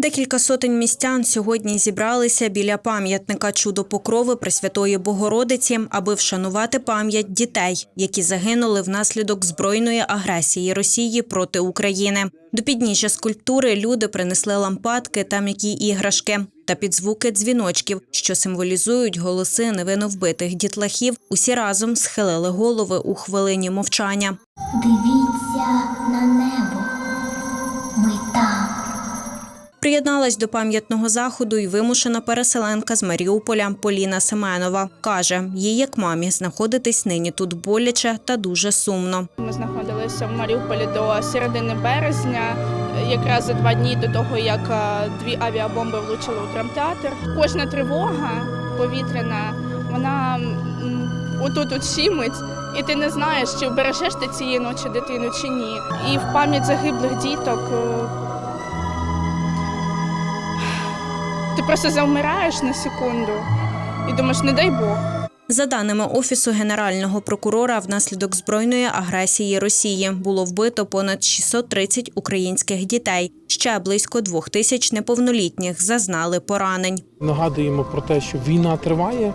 Декілька сотень містян сьогодні зібралися біля пам'ятника чудо покрови Пресвятої Богородиці, аби вшанувати пам'ять дітей, які загинули внаслідок збройної агресії Росії проти України. До підніжжя скульптури люди принесли лампадки та м'які іграшки. Та під звуки дзвіночків, що символізують голоси невинно вбитих дітлахів, усі разом схилили голови у хвилині мовчання. Дивіться на небо. Приєдналась до пам'ятного заходу й вимушена переселенка з Маріуполя Поліна Семенова. Каже, їй як мамі знаходитись нині тут боляче та дуже сумно. Ми знаходилися в Маріуполі до середини березня, якраз за два дні до того, як е, дві авіабомби влучили у драмтеатр. Кожна тривога повітряна, вона отут от щимить, і ти не знаєш, чи вбережеш ти цієї ночі дитину чи ні. І в пам'ять загиблих діток просто завмираєш на секунду і думаєш, не дай Бог. За даними офісу генерального прокурора, внаслідок збройної агресії Росії було вбито понад 630 українських дітей. Ще близько двох тисяч неповнолітніх зазнали поранень. Нагадуємо про те, що війна триває.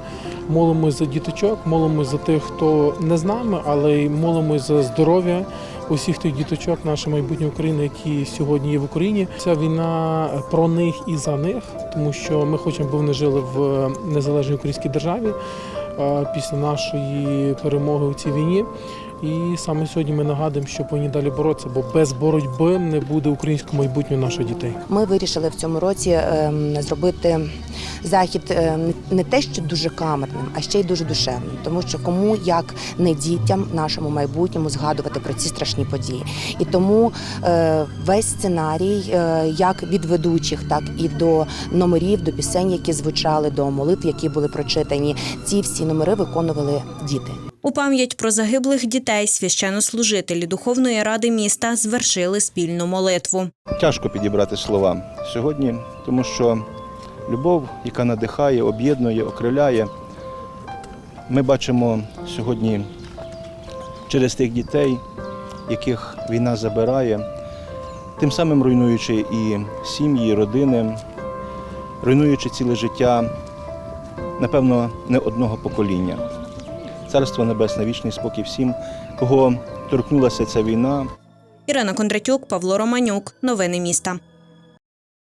Молимось за діточок, молимось за тих, хто не з нами, але й молимось за здоров'я усіх тих діточок, наша майбутня України, які сьогодні є в Україні. Ця війна про них і за них, тому що ми хочемо, аби вони жили в незалежній українській державі е, після нашої перемоги у цій війні. І саме сьогодні ми нагадуємо, що повинні далі боротися, бо без боротьби не буде українського майбутнього наших дітей. Ми вирішили в цьому році ем, зробити захід ем, не те, що дуже камерним, а ще й дуже душевним, тому що кому як не дітям, нашому майбутньому згадувати про ці страшні події. І тому е, весь сценарій, е, як від ведучих, так і до номерів, до пісень, які звучали, до молитв, які були прочитані, ці всі номери виконували діти. У пам'ять про загиблих дітей священнослужителі духовної ради міста звершили спільну молитву. Тяжко підібрати слова сьогодні, тому що любов, яка надихає, об'єднує, окриляє. Ми бачимо сьогодні через тих дітей, яких війна забирає, тим самим руйнуючи і сім'ї, і родини, руйнуючи ціле життя, напевно, не одного покоління. Царство Небесне, вічний спокій всім, кого торкнулася ця війна. Ірина Кондратюк, Павло Романюк. Новини міста.